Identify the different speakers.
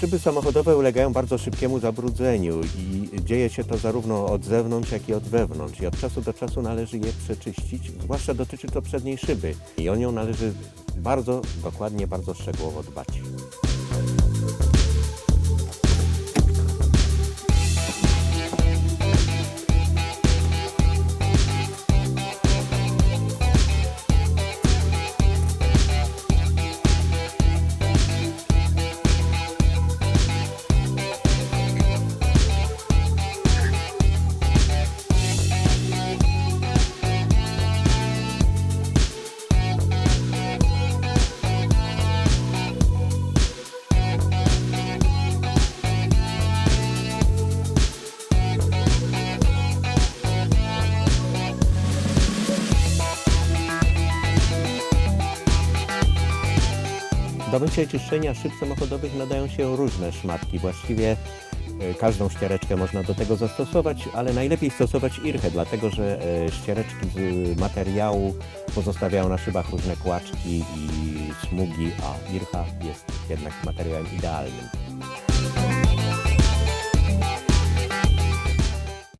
Speaker 1: Szyby samochodowe ulegają bardzo szybkiemu zabrudzeniu i dzieje się to zarówno od zewnątrz, jak i od wewnątrz. I od czasu do czasu należy je przeczyścić, zwłaszcza dotyczy to przedniej szyby. I o nią należy bardzo dokładnie, bardzo szczegółowo dbać. Do mycia czyszczenia szyb samochodowych nadają się różne szmatki. Właściwie e, każdą ściereczkę można do tego zastosować, ale najlepiej stosować irchę, dlatego że e, ściereczki z materiału pozostawiają na szybach różne kłaczki i smugi, a ircha jest jednak materiałem idealnym.